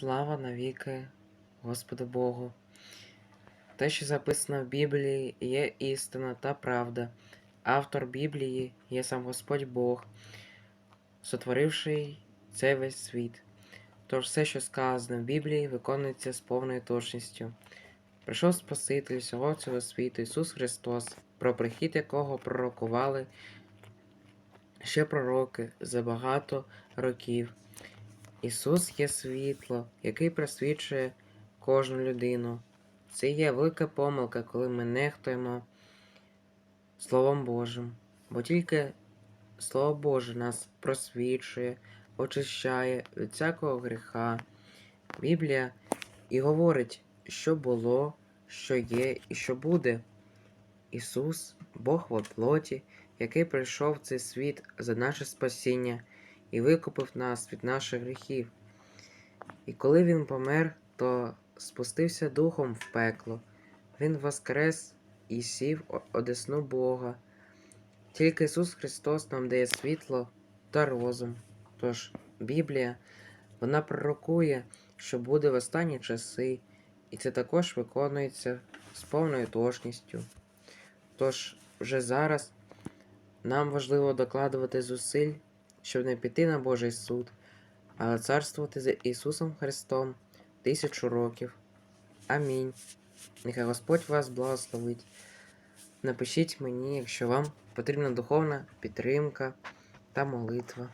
Слава навіки Господу Богу. Те, що записано в Біблії, є істина та правда. Автор Біблії є сам Господь Бог, сотворивший цей весь світ. Тож все, що сказано в Біблії, виконується з повною точністю. Прийшов Спаситель всього цього світу Ісус Христос, про прихід якого пророкували ще пророки за багато років. Ісус є світло, який просвічує кожну людину. Це є велика помилка, коли ми нехтуємо Словом Божим, бо тільки Слово Боже нас просвічує, очищає від всякого гріха. Біблія і говорить, що було, що є і що буде. Ісус, Бог во плоті, який прийшов в цей світ за наше спасіння і викупив нас від наших гріхів. І коли Він помер, то спустився духом в пекло. Він воскрес і сів одесну Бога. Тільки Ісус Христос нам дає світло та розум. Тож Біблія, вона пророкує, що буде в останні часи, і це також виконується з повною точністю. Тож вже зараз нам важливо докладувати зусиль, щоб не піти на Божий суд, але царствувати з Ісусом Христом тисячу років. Амінь. Нехай Господь вас благословить. Напишіть мені, якщо вам потрібна духовна підтримка та молитва.